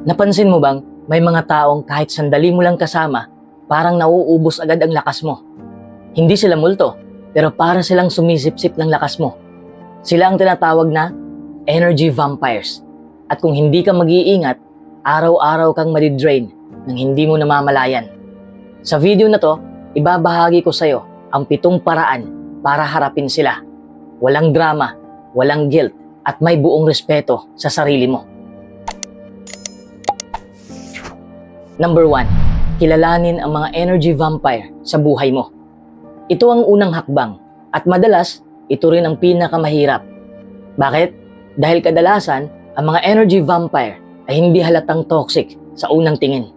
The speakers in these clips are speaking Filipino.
Napansin mo bang may mga taong kahit sandali mo lang kasama, parang nauubos agad ang lakas mo? Hindi sila multo, pero para silang sumisip-sip ng lakas mo. Sila ang tinatawag na energy vampires. At kung hindi ka mag-iingat, araw-araw kang madidrain nang hindi mo namamalayan. Sa video na to, ibabahagi ko sa'yo ang pitong paraan para harapin sila. Walang drama, walang guilt, at may buong respeto sa sarili mo. Number 1. Kilalanin ang mga energy vampire sa buhay mo. Ito ang unang hakbang at madalas ito rin ang pinakamahirap. Bakit? Dahil kadalasan ang mga energy vampire ay hindi halatang toxic sa unang tingin.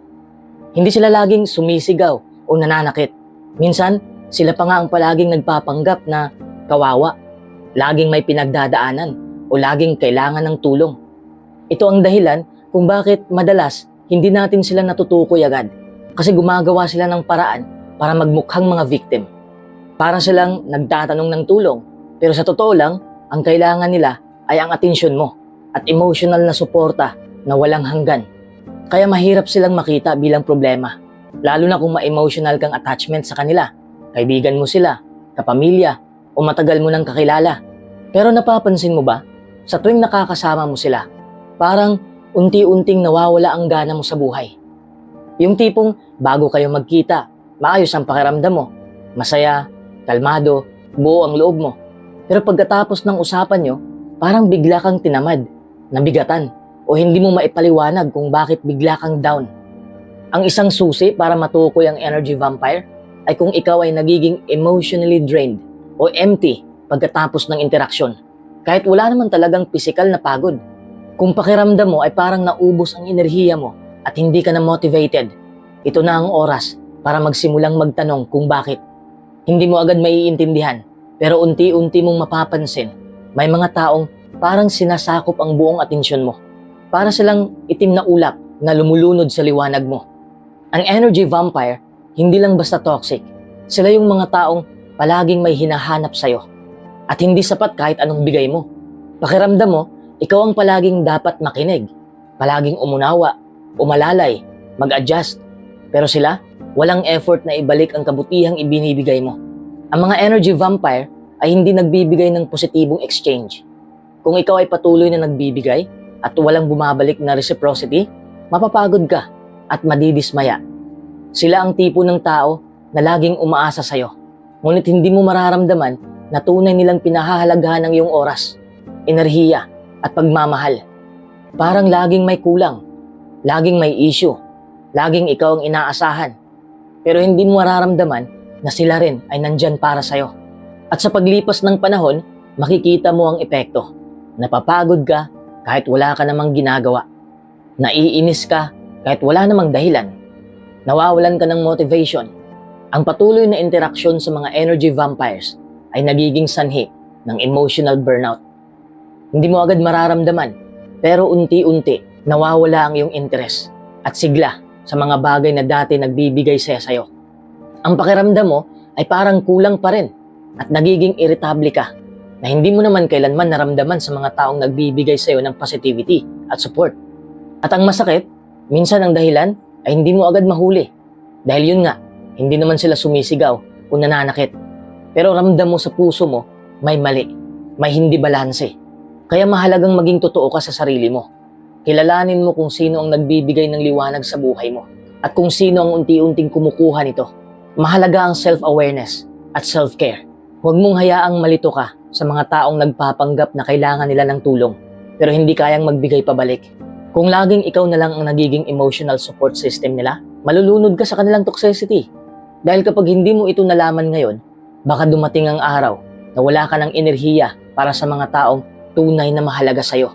Hindi sila laging sumisigaw o nananakit. Minsan, sila pa nga ang palaging nagpapanggap na kawawa, laging may pinagdadaanan o laging kailangan ng tulong. Ito ang dahilan kung bakit madalas hindi natin sila natutukoy agad kasi gumagawa sila ng paraan para magmukhang mga victim. Para silang nagtatanong ng tulong pero sa totoo lang, ang kailangan nila ay ang atensyon mo at emotional na suporta na walang hanggan. Kaya mahirap silang makita bilang problema, lalo na kung ma-emotional kang attachment sa kanila. Kaibigan mo sila, kapamilya, o matagal mo nang kakilala. Pero napapansin mo ba, sa tuwing nakakasama mo sila, parang unti-unting nawawala ang gana mo sa buhay. Yung tipong bago kayo magkita, maayos ang pakiramdam mo, masaya, kalmado, buo ang loob mo. Pero pagkatapos ng usapan nyo, parang bigla kang tinamad, nabigatan, o hindi mo maipaliwanag kung bakit bigla kang down. Ang isang susi para matukoy ang energy vampire ay kung ikaw ay nagiging emotionally drained o empty pagkatapos ng interaksyon. Kahit wala naman talagang physical na pagod. Kung pakiramdam mo ay parang naubos ang enerhiya mo at hindi ka na motivated, ito na ang oras para magsimulang magtanong kung bakit. Hindi mo agad maiintindihan, pero unti-unti mong mapapansin, may mga taong parang sinasakop ang buong atensyon mo. Para silang itim na ulap na lumulunod sa liwanag mo. Ang energy vampire, hindi lang basta toxic. Sila yung mga taong palaging may hinahanap sa'yo. At hindi sapat kahit anong bigay mo. Pakiramdam mo, ikaw ang palaging dapat makinig, palaging umunawa, umalalay, mag-adjust. Pero sila, walang effort na ibalik ang kabutihang ibinibigay mo. Ang mga energy vampire ay hindi nagbibigay ng positibong exchange. Kung ikaw ay patuloy na nagbibigay at walang bumabalik na reciprocity, mapapagod ka at madidismaya. Sila ang tipo ng tao na laging umaasa sa'yo. Ngunit hindi mo mararamdaman na tunay nilang pinahahalagahan ang iyong oras, enerhiya, at pagmamahal. Parang laging may kulang, laging may issue, laging ikaw ang inaasahan. Pero hindi mo mararamdaman na sila rin ay nandyan para sa'yo. At sa paglipas ng panahon, makikita mo ang epekto. Napapagod ka kahit wala ka namang ginagawa. Naiinis ka kahit wala namang dahilan. Nawawalan ka ng motivation. Ang patuloy na interaksyon sa mga energy vampires ay nagiging sanhi ng emotional burnout. Hindi mo agad mararamdaman, pero unti-unti nawawala ang iyong interes at sigla sa mga bagay na dati nagbibigay saya sa'yo. Ang pakiramdam mo ay parang kulang pa rin at nagiging irritable ka na hindi mo naman kailanman naramdaman sa mga taong nagbibigay sa'yo ng positivity at support. At ang masakit, minsan ang dahilan ay hindi mo agad mahuli. Dahil yun nga, hindi naman sila sumisigaw o nananakit. Pero ramdam mo sa puso mo, may mali, may hindi balanse. Kaya mahalagang maging totoo ka sa sarili mo. Kilalanin mo kung sino ang nagbibigay ng liwanag sa buhay mo at kung sino ang unti-unting kumukuha nito. Mahalaga ang self-awareness at self-care. Huwag mong hayaang malito ka sa mga taong nagpapanggap na kailangan nila ng tulong pero hindi kayang magbigay pabalik. Kung laging ikaw na lang ang nagiging emotional support system nila, malulunod ka sa kanilang toxicity. Dahil kapag hindi mo ito nalaman ngayon, baka dumating ang araw na wala ka ng enerhiya para sa mga taong tunay na mahalaga sa'yo.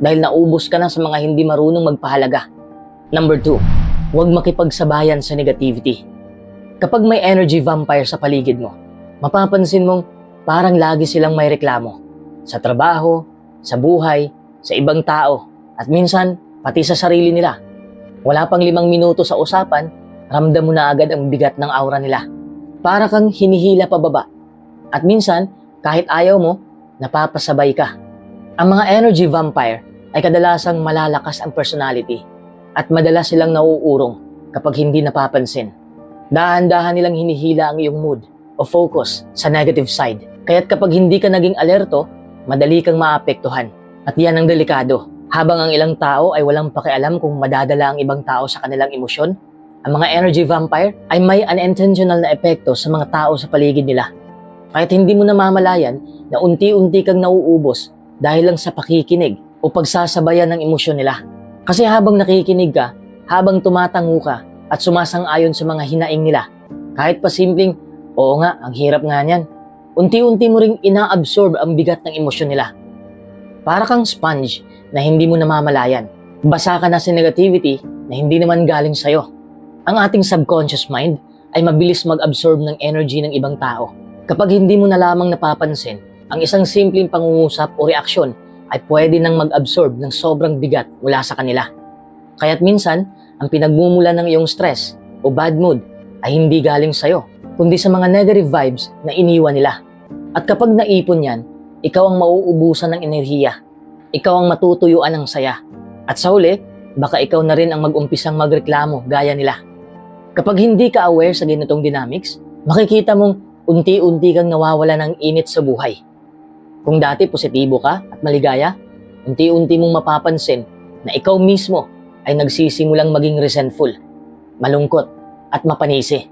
Dahil naubos ka na sa mga hindi marunong magpahalaga. Number 2, huwag makipagsabayan sa negativity. Kapag may energy vampire sa paligid mo, mapapansin mong parang lagi silang may reklamo. Sa trabaho, sa buhay, sa ibang tao, at minsan pati sa sarili nila. Wala pang limang minuto sa usapan, ramdam mo na agad ang bigat ng aura nila. Para kang hinihila pababa. At minsan, kahit ayaw mo, napapasabay ka. Ang mga energy vampire ay kadalasang malalakas ang personality. at madalas silang nauurong kapag hindi napapansin. Dahan-dahan nilang hinihila ang iyong mood o focus sa negative side. Kaya't kapag hindi ka naging alerto, madali kang maapektuhan. At yan ang delikado. Habang ang ilang tao ay walang pakialam kung madadala ang ibang tao sa kanilang emosyon, ang mga energy vampire ay may unintentional na epekto sa mga tao sa paligid nila. Kahit hindi mo namamalayan na unti-unti kang nauubos dahil lang sa pakikinig o pagsasabayan ng emosyon nila. Kasi habang nakikinig ka, habang tumatango ka at sumasang-ayon sa mga hinaing nila, kahit pa simpleng, oo nga, ang hirap nga niyan, unti-unti mo ring ina-absorb ang bigat ng emosyon nila. Para kang sponge na hindi mo namamalayan. Basa ka na sa negativity na hindi naman galing sa'yo. Ang ating subconscious mind ay mabilis mag-absorb ng energy ng ibang tao. Kapag hindi mo na lamang napapansin, ang isang simpleng pangungusap o reaksyon ay pwede nang mag-absorb ng sobrang bigat mula sa kanila. Kaya't minsan, ang pinagmumula ng iyong stress o bad mood ay hindi galing sa'yo, kundi sa mga negative vibes na iniwan nila. At kapag naipon yan, ikaw ang mauubusan ng enerhiya. Ikaw ang matutuyuan ng saya. At sa huli, baka ikaw na rin ang mag-umpisang magreklamo gaya nila. Kapag hindi ka aware sa ganitong dynamics, makikita mong unti-unti kang nawawala ng init sa buhay. Kung dati positibo ka at maligaya, unti-unti mong mapapansin na ikaw mismo ay nagsisimulang maging resentful, malungkot at mapanisi.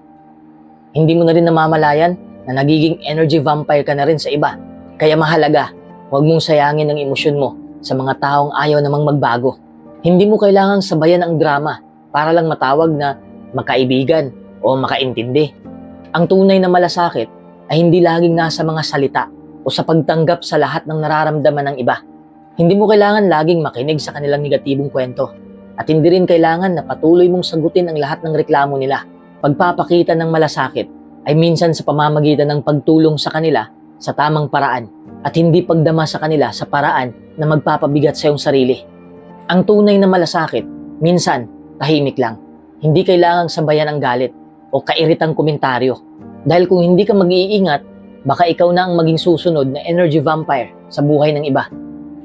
Hindi mo na rin namamalayan na nagiging energy vampire ka na rin sa iba. Kaya mahalaga, huwag mong sayangin ang emosyon mo sa mga taong ayaw namang magbago. Hindi mo kailangang sabayan ang drama para lang matawag na makaibigan o makaintindi. Ang tunay na malasakit ay hindi laging nasa mga salita o sa pagtanggap sa lahat ng nararamdaman ng iba. Hindi mo kailangan laging makinig sa kanilang negatibong kwento. At hindi rin kailangan na patuloy mong sagutin ang lahat ng reklamo nila. Pagpapakita ng malasakit ay minsan sa pamamagitan ng pagtulong sa kanila sa tamang paraan at hindi pagdama sa kanila sa paraan na magpapabigat sa iyong sarili. Ang tunay na malasakit, minsan, tahimik lang. Hindi kailangang sabayan ang galit o kairitang komentaryo. Dahil kung hindi ka mag-iingat, baka ikaw na ang maging susunod na energy vampire sa buhay ng iba.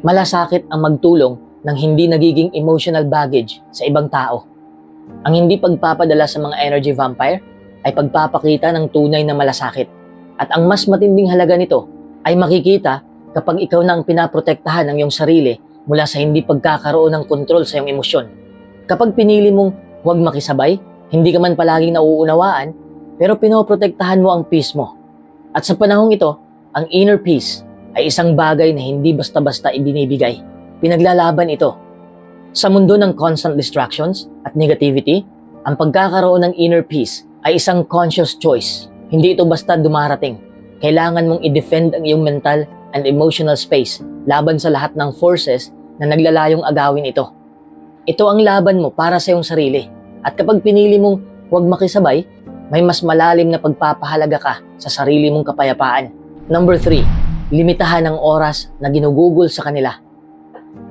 Malasakit ang magtulong ng hindi nagiging emotional baggage sa ibang tao. Ang hindi pagpapadala sa mga energy vampire ay pagpapakita ng tunay na malasakit. At ang mas matinding halaga nito ay makikita kapag ikaw na ang pinaprotektahan ng iyong sarili mula sa hindi pagkakaroon ng kontrol sa iyong emosyon. Kapag pinili mong huwag makisabay, hindi ka man palaging nauunawaan, pero pinoprotektahan mo ang peace mo. At sa panahong ito, ang inner peace ay isang bagay na hindi basta-basta ibinibigay. Pinaglalaban ito. Sa mundo ng constant distractions at negativity, ang pagkakaroon ng inner peace ay isang conscious choice. Hindi ito basta dumarating. Kailangan mong i-defend ang iyong mental and emotional space laban sa lahat ng forces na naglalayong agawin ito. Ito ang laban mo para sa iyong sarili. At kapag pinili mong huwag makisabay, may mas malalim na pagpapahalaga ka sa sarili mong kapayapaan. Number 3, limitahan ang oras na ginugugol sa kanila.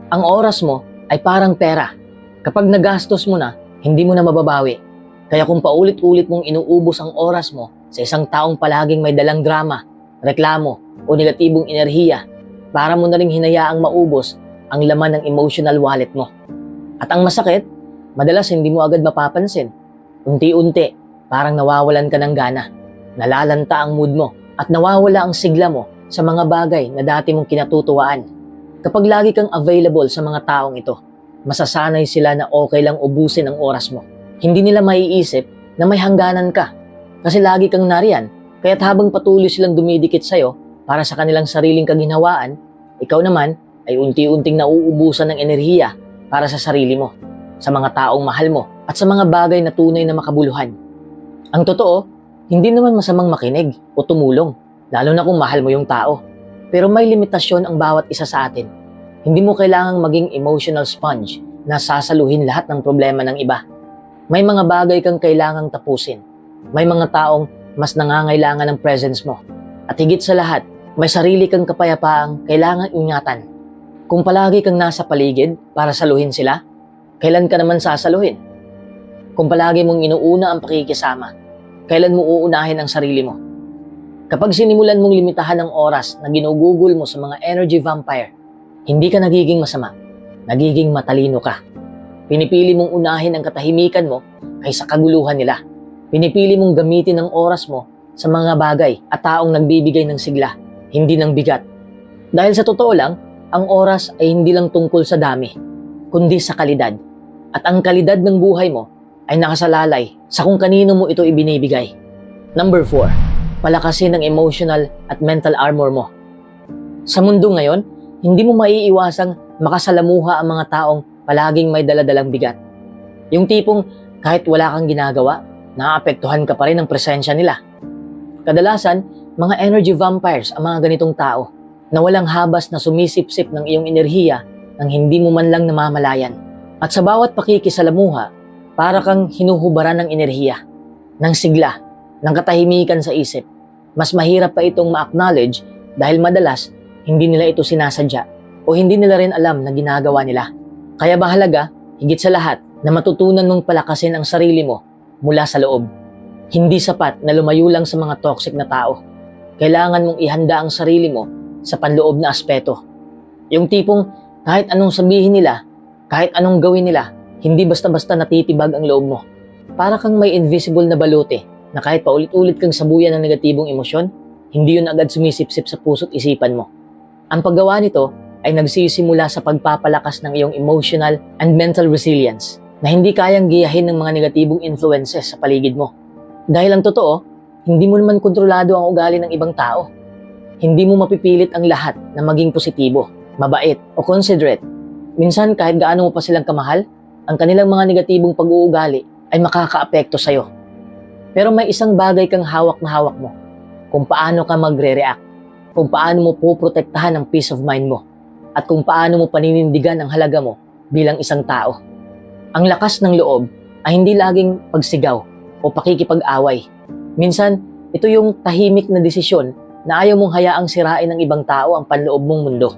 Ang oras mo ay parang pera. Kapag nagastos mo na, hindi mo na mababawi. Kaya kung paulit-ulit mong inuubos ang oras mo sa isang taong palaging may dalang drama, reklamo o negatibong enerhiya, para mo na rin hinayaang maubos ang laman ng emotional wallet mo. At ang masakit, madalas hindi mo agad mapapansin. Unti-unti, parang nawawalan ka ng gana. Nalalanta ang mood mo at nawawala ang sigla mo sa mga bagay na dati mong kinatutuwaan. Kapag lagi kang available sa mga taong ito, masasanay sila na okay lang ubusin ang oras mo. Hindi nila maiisip na may hangganan ka kasi lagi kang nariyan. Kaya't habang patuloy silang dumidikit sa'yo para sa kanilang sariling kaginhawaan, ikaw naman ay unti-unting nauubusan ng enerhiya para sa sarili mo, sa mga taong mahal mo, at sa mga bagay na tunay na makabuluhan. Ang totoo, hindi naman masamang makinig o tumulong, lalo na kung mahal mo yung tao. Pero may limitasyon ang bawat isa sa atin. Hindi mo kailangang maging emotional sponge na sasaluhin lahat ng problema ng iba. May mga bagay kang kailangang tapusin. May mga taong mas nangangailangan ng presence mo. At higit sa lahat, may sarili kang kapayapaang kailangang ingatan. Kung palagi kang nasa paligid para saluhin sila, kailan ka naman sasaluhin? Kung palagi mong inuuna ang pakikisama, kailan mo uunahin ang sarili mo? Kapag sinimulan mong limitahan ang oras na ginugugol mo sa mga energy vampire, hindi ka nagiging masama, nagiging matalino ka. Pinipili mong unahin ang katahimikan mo kaysa kaguluhan nila. Pinipili mong gamitin ang oras mo sa mga bagay at taong nagbibigay ng sigla, hindi ng bigat. Dahil sa totoo lang, ang oras ay hindi lang tungkol sa dami, kundi sa kalidad. At ang kalidad ng buhay mo ay nakasalalay sa kung kanino mo ito ibinibigay. Number 4. Palakasin ang emotional at mental armor mo. Sa mundo ngayon, hindi mo maiiwasang makasalamuha ang mga taong palaging may daladalang bigat. Yung tipong kahit wala kang ginagawa, naapektuhan ka pa rin ng presensya nila. Kadalasan, mga energy vampires ang mga ganitong tao na walang habas na sumisipsip ng iyong enerhiya nang hindi mo man lang namamalayan. At sa bawat pakikisalamuha, para kang hinuhubaran ng enerhiya, ng sigla, ng katahimikan sa isip. Mas mahirap pa itong ma-acknowledge dahil madalas hindi nila ito sinasadya o hindi nila rin alam na ginagawa nila. Kaya mahalaga, higit sa lahat, na matutunan mong palakasin ang sarili mo mula sa loob. Hindi sapat na lumayo lang sa mga toxic na tao. Kailangan mong ihanda ang sarili mo sa panloob na aspeto. Yung tipong kahit anong sabihin nila, kahit anong gawin nila, hindi basta-basta natitibag ang loob mo. Para kang may invisible na balute na kahit paulit-ulit kang sabuyan ng negatibong emosyon, hindi yun agad sumisipsip sa puso't isipan mo. Ang paggawa nito ay nagsisimula sa pagpapalakas ng iyong emotional and mental resilience na hindi kayang giyahin ng mga negatibong influences sa paligid mo. Dahil ang totoo, hindi mo naman kontrolado ang ugali ng ibang tao. Hindi mo mapipilit ang lahat na maging positibo, mabait o considerate. Minsan kahit gaano mo pa silang kamahal, ang kanilang mga negatibong pag-uugali ay makakaapekto sa'yo. Pero may isang bagay kang hawak na hawak mo. Kung paano ka magre-react. Kung paano mo poprotektahan ang peace of mind mo. At kung paano mo paninindigan ang halaga mo bilang isang tao. Ang lakas ng loob ay hindi laging pagsigaw o pakikipag-away. Minsan, ito yung tahimik na desisyon na ayaw mong hayaang sirain ng ibang tao ang panloob mong mundo.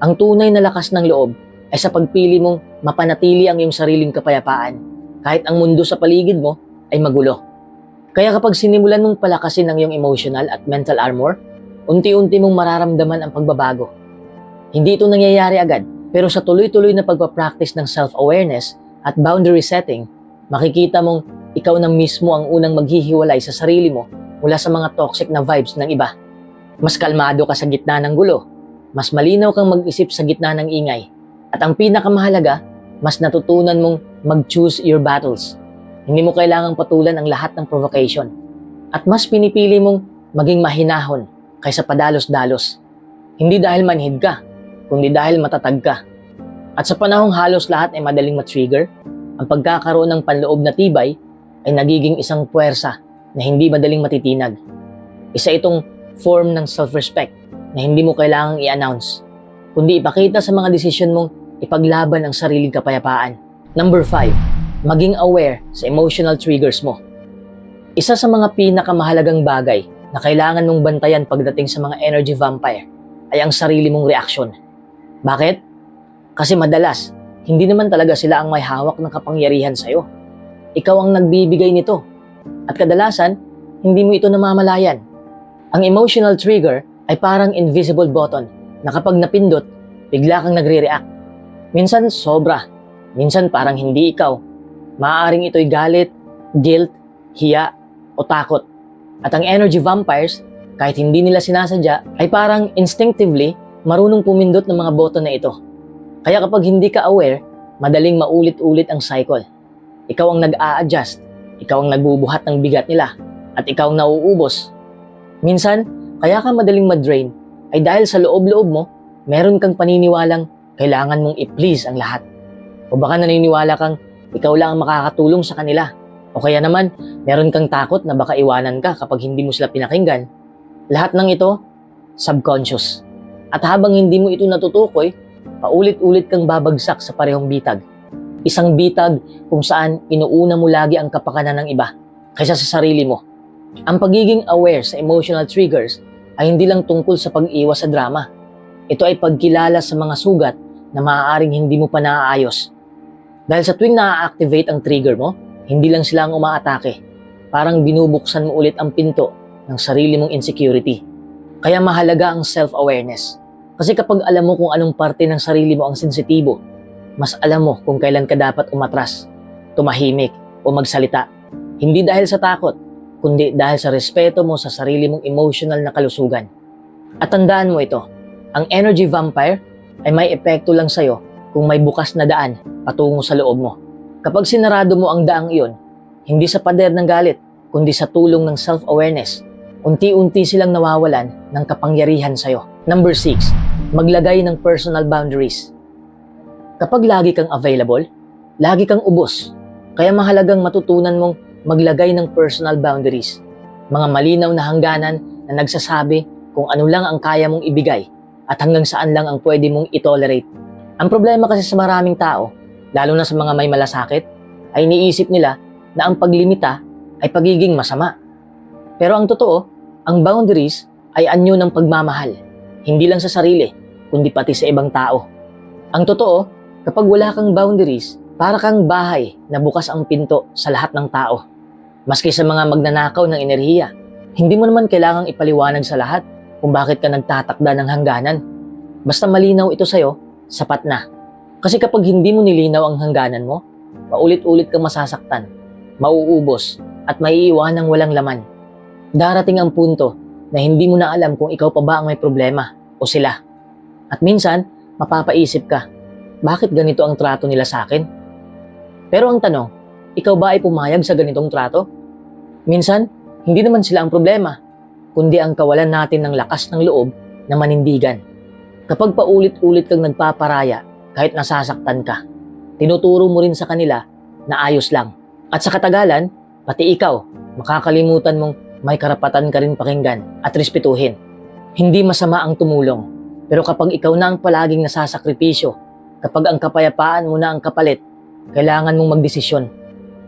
Ang tunay na lakas ng loob ay sa pagpili mong mapanatili ang iyong sariling kapayapaan kahit ang mundo sa paligid mo ay magulo. Kaya kapag sinimulan mong palakasin ang iyong emotional at mental armor, unti-unti mong mararamdaman ang pagbabago. Hindi ito nangyayari agad, pero sa tuloy-tuloy na pagpapractice ng self-awareness at boundary setting, makikita mong ikaw na mismo ang unang maghihiwalay sa sarili mo mula sa mga toxic na vibes ng iba. Mas kalmado ka sa gitna ng gulo, mas malinaw kang mag-isip sa gitna ng ingay, at ang pinakamahalaga, mas natutunan mong mag-choose your battles. Hindi mo kailangang patulan ang lahat ng provocation. At mas pinipili mong maging mahinahon kaysa padalos-dalos. Hindi dahil manhid ka, kundi dahil matatag ka. At sa panahong halos lahat ay madaling matrigger, ang pagkakaroon ng panloob na tibay ay nagiging isang puwersa na hindi madaling matitinag. Isa itong form ng self-respect na hindi mo kailangang i-announce, kundi ipakita sa mga desisyon mong ipaglaban ang sariling kapayapaan. Number 5. Maging aware sa emotional triggers mo. Isa sa mga pinakamahalagang bagay na kailangan mong bantayan pagdating sa mga energy vampire ay ang sarili mong reaksyon. Bakit? Kasi madalas, hindi naman talaga sila ang may hawak ng kapangyarihan sa'yo. Ikaw ang nagbibigay nito. At kadalasan, hindi mo ito namamalayan. Ang emotional trigger ay parang invisible button na kapag napindot, bigla kang nagre-react. Minsan sobra, minsan parang hindi ikaw. Maaaring ito'y galit, guilt, hiya, o takot. At ang energy vampires, kahit hindi nila sinasadya, ay parang instinctively marunong pumindot ng mga button na ito. Kaya kapag hindi ka aware, madaling maulit-ulit ang cycle. Ikaw ang nag-a-adjust, ikaw ang nagbubuhat ng bigat nila, at ikaw ang nauubos. Minsan, kaya ka madaling madrain ay dahil sa loob-loob mo, meron kang paniniwalang kailangan mong i-please ang lahat. O baka naniniwala kang ikaw lang ang makakatulong sa kanila. O kaya naman, meron kang takot na baka iwanan ka kapag hindi mo sila pinakinggan. Lahat ng ito, subconscious. At habang hindi mo ito natutukoy, paulit-ulit kang babagsak sa parehong bitag. Isang bitag kung saan inuuna mo lagi ang kapakanan ng iba kaysa sa sarili mo. Ang pagiging aware sa emotional triggers ay hindi lang tungkol sa pag-iwas sa drama. Ito ay pagkilala sa mga sugat na maaaring hindi mo pa naaayos. Dahil sa tuwing na-activate ang trigger mo, hindi lang sila ang umaatake. Parang binubuksan mo ulit ang pinto ng sarili mong insecurity. Kaya mahalaga ang self-awareness. Kasi kapag alam mo kung anong parte ng sarili mo ang sensitibo, mas alam mo kung kailan ka dapat umatras, tumahimik o magsalita. Hindi dahil sa takot, kundi dahil sa respeto mo sa sarili mong emotional na kalusugan. At tandaan mo ito, ang energy vampire ay may epekto lang sa'yo kung may bukas na daan patungo sa loob mo. Kapag sinarado mo ang daang iyon, hindi sa pader ng galit, kundi sa tulong ng self-awareness, unti-unti silang nawawalan ng kapangyarihan sa'yo. Number 6, maglagay ng personal boundaries. Kapag lagi kang available, lagi kang ubos. Kaya mahalagang matutunan mong maglagay ng personal boundaries. Mga malinaw na hangganan na nagsasabi kung ano lang ang kaya mong ibigay at hanggang saan lang ang pwede mong itolerate. Ang problema kasi sa maraming tao, lalo na sa mga may malasakit, ay iniisip nila na ang paglimita ay pagiging masama. Pero ang totoo, ang boundaries ay anyo ng pagmamahal, hindi lang sa sarili, kundi pati sa ibang tao. Ang totoo, kapag wala kang boundaries, para kang bahay na bukas ang pinto sa lahat ng tao. Maski sa mga magnanakaw ng enerhiya, hindi mo naman kailangang ipaliwanag sa lahat kung bakit ka nagtatakda ng hangganan. Basta malinaw ito sa'yo, sapat na. Kasi kapag hindi mo nilinaw ang hangganan mo, paulit-ulit kang masasaktan, mauubos, at maiiwan ng walang laman. Darating ang punto na hindi mo na alam kung ikaw pa ba ang may problema o sila. At minsan, mapapaisip ka, bakit ganito ang trato nila sa akin? Pero ang tanong, ikaw ba ay pumayag sa ganitong trato? Minsan, hindi naman sila ang problema, kundi ang kawalan natin ng lakas ng loob na manindigan. Kapag paulit-ulit kang nagpaparaya kahit nasasaktan ka, tinuturo mo rin sa kanila na ayos lang. At sa katagalan, pati ikaw, makakalimutan mong may karapatan ka rin pakinggan at respetuhin. Hindi masama ang tumulong, pero kapag ikaw na ang palaging nasasakripisyo, kapag ang kapayapaan mo na ang kapalit, kailangan mong magdesisyon.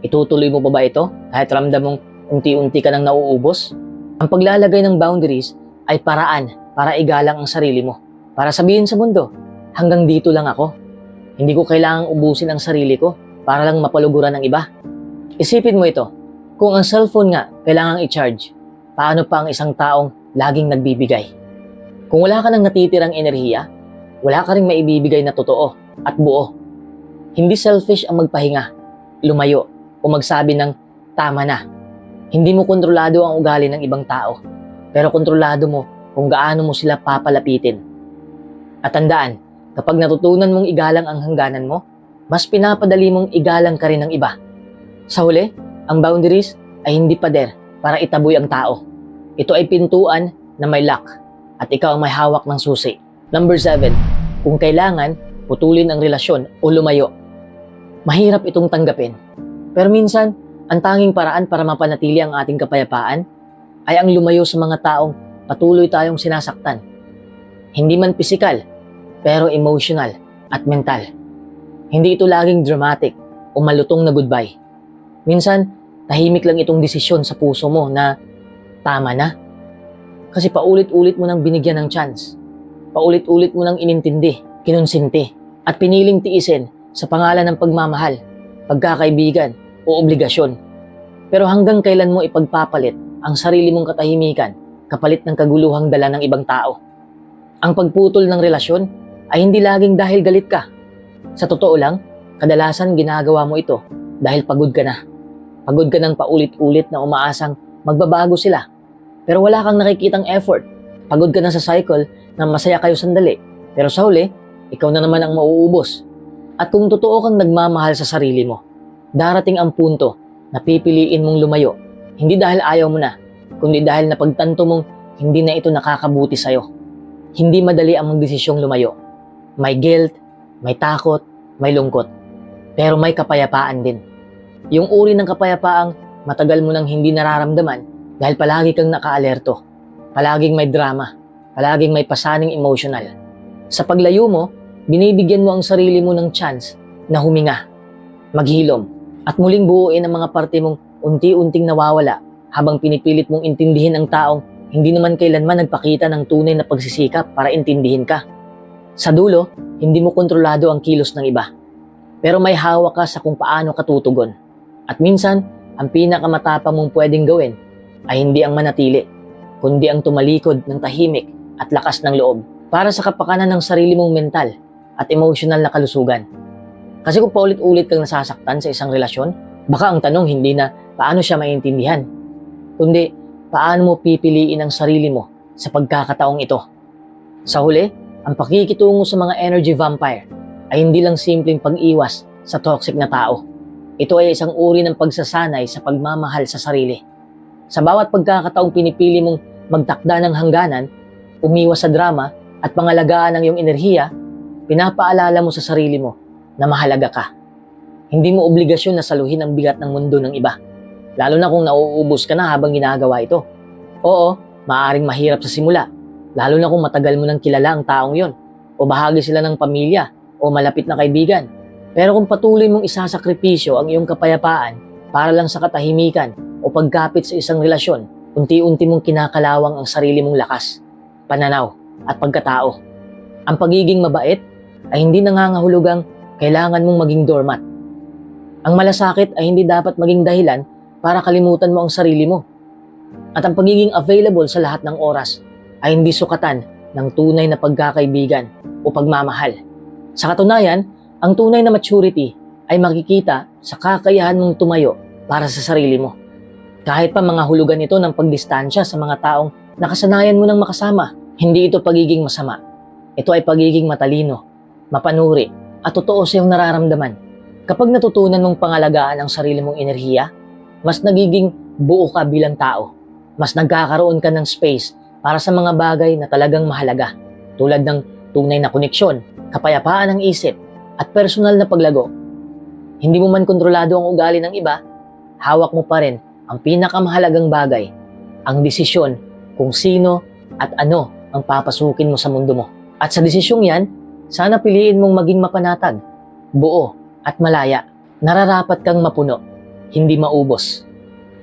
Itutuloy mo pa ba ito kahit ramdam mong unti-unti ka nang nauubos? Ang paglalagay ng boundaries ay paraan para igalang ang sarili mo. Para sabihin sa mundo, hanggang dito lang ako. Hindi ko kailangang ubusin ang sarili ko para lang mapaluguran ng iba. Isipin mo ito, kung ang cellphone nga kailangang i-charge, paano pa ang isang taong laging nagbibigay? Kung wala ka nang natitirang enerhiya, wala ka ring maibibigay na totoo at buo. Hindi selfish ang magpahinga, lumayo, o magsabi ng tama na. Hindi mo kontrolado ang ugali ng ibang tao, pero kontrolado mo kung gaano mo sila papalapitin. At tandaan, kapag natutunan mong igalang ang hangganan mo, mas pinapadali mong igalang ka rin ng iba. Sa huli, ang boundaries ay hindi pader para itaboy ang tao. Ito ay pintuan na may lock at ikaw ang may hawak ng susi. Number 7. Kung kailangan, putulin ang relasyon o lumayo. Mahirap itong tanggapin. Pero minsan, ang tanging paraan para mapanatili ang ating kapayapaan ay ang lumayo sa mga taong patuloy tayong sinasaktan. Hindi man pisikal, pero emotional at mental. Hindi ito laging dramatic o malutong na goodbye. Minsan, tahimik lang itong desisyon sa puso mo na tama na. Kasi paulit-ulit mo nang binigyan ng chance. Paulit-ulit mo nang inintindi, kinonsinti, at piniling tiisin sa pangalan ng pagmamahal, pagkakaibigan o obligasyon. Pero hanggang kailan mo ipagpapalit ang sarili mong katahimikan kapalit ng kaguluhang dala ng ibang tao? Ang pagputol ng relasyon ay hindi laging dahil galit ka. Sa totoo lang, kadalasan ginagawa mo ito dahil pagod ka na. Pagod ka ng paulit-ulit na umaasang magbabago sila. Pero wala kang nakikitang effort. Pagod ka na sa cycle na masaya kayo sandali. Pero sa huli, ikaw na naman ang mauubos at kung totoo kang nagmamahal sa sarili mo, darating ang punto na pipiliin mong lumayo, hindi dahil ayaw mo na, kundi dahil napagtanto mong hindi na ito nakakabuti sa'yo. Hindi madali ang magdesisyong lumayo. May guilt, may takot, may lungkot. Pero may kapayapaan din. Yung uri ng kapayapaang matagal mo nang hindi nararamdaman dahil palagi kang nakaalerto. Palaging may drama. Palaging may pasaning emotional. Sa paglayo mo, binibigyan mo ang sarili mo ng chance na huminga, maghilom, at muling buuin ang mga parte mong unti-unting nawawala habang pinipilit mong intindihin ang taong hindi naman kailanman nagpakita ng tunay na pagsisikap para intindihin ka. Sa dulo, hindi mo kontrolado ang kilos ng iba. Pero may hawak ka sa kung paano ka tutugon. At minsan, ang pinakamatapang mong pwedeng gawin ay hindi ang manatili, kundi ang tumalikod ng tahimik at lakas ng loob para sa kapakanan ng sarili mong mental at emotional na kalusugan. Kasi kung paulit-ulit kang nasasaktan sa isang relasyon, baka ang tanong hindi na paano siya maintindihan, kundi paano mo pipiliin ang sarili mo sa pagkakataong ito. Sa huli, ang pakikitungo sa mga energy vampire ay hindi lang simpleng pag-iwas sa toxic na tao. Ito ay isang uri ng pagsasanay sa pagmamahal sa sarili. Sa bawat pagkakataong pinipili mong magtakda ng hangganan, umiwas sa drama at pangalagaan ang iyong enerhiya, pinapaalala mo sa sarili mo na mahalaga ka. Hindi mo obligasyon na saluhin ang bigat ng mundo ng iba, lalo na kung nauubos ka na habang ginagawa ito. Oo, maaaring mahirap sa simula, lalo na kung matagal mo nang kilala ang taong yon, o bahagi sila ng pamilya, o malapit na kaibigan. Pero kung patuloy mong isasakripisyo ang iyong kapayapaan para lang sa katahimikan o pagkapit sa isang relasyon, unti-unti mong kinakalawang ang sarili mong lakas, pananaw, at pagkatao. Ang pagiging mabait ay hindi nangangahulugang kailangan mong maging doormat. Ang malasakit ay hindi dapat maging dahilan para kalimutan mo ang sarili mo. At ang pagiging available sa lahat ng oras ay hindi sukatan ng tunay na pagkakaibigan o pagmamahal. Sa katunayan, ang tunay na maturity ay makikita sa kakayahan mong tumayo para sa sarili mo. Kahit pa mga hulugan ito ng pagdistansya sa mga taong nakasanayan mo ng makasama, hindi ito pagiging masama. Ito ay pagiging matalino, mapanuri, at totoo sa iyong nararamdaman. Kapag natutunan mong pangalagaan ang sarili mong enerhiya, mas nagiging buo ka bilang tao. Mas nagkakaroon ka ng space para sa mga bagay na talagang mahalaga, tulad ng tunay na koneksyon, kapayapaan ng isip, at personal na paglago. Hindi mo man kontrolado ang ugali ng iba, hawak mo pa rin ang pinakamahalagang bagay, ang desisyon kung sino at ano ang papasukin mo sa mundo mo. At sa desisyong yan, sana piliin mong maging mapanatag, buo at malaya. Nararapat kang mapuno, hindi maubos.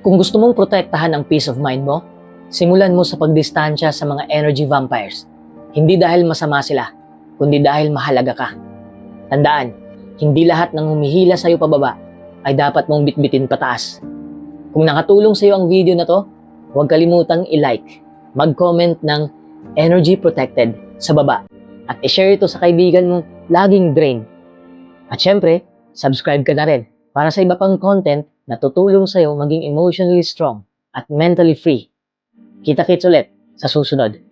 Kung gusto mong protektahan ang peace of mind mo, simulan mo sa pagdistansya sa mga energy vampires. Hindi dahil masama sila, kundi dahil mahalaga ka. Tandaan, hindi lahat ng humihila sa'yo pababa ay dapat mong bitbitin pataas. Kung nakatulong sa'yo ang video na to, huwag kalimutang i-like, mag-comment ng energy protected sa baba at i-share ito sa kaibigan mong laging drain. At syempre, subscribe ka na rin para sa iba pang content na tutulong sa'yo maging emotionally strong at mentally free. Kita-kits ulit sa susunod.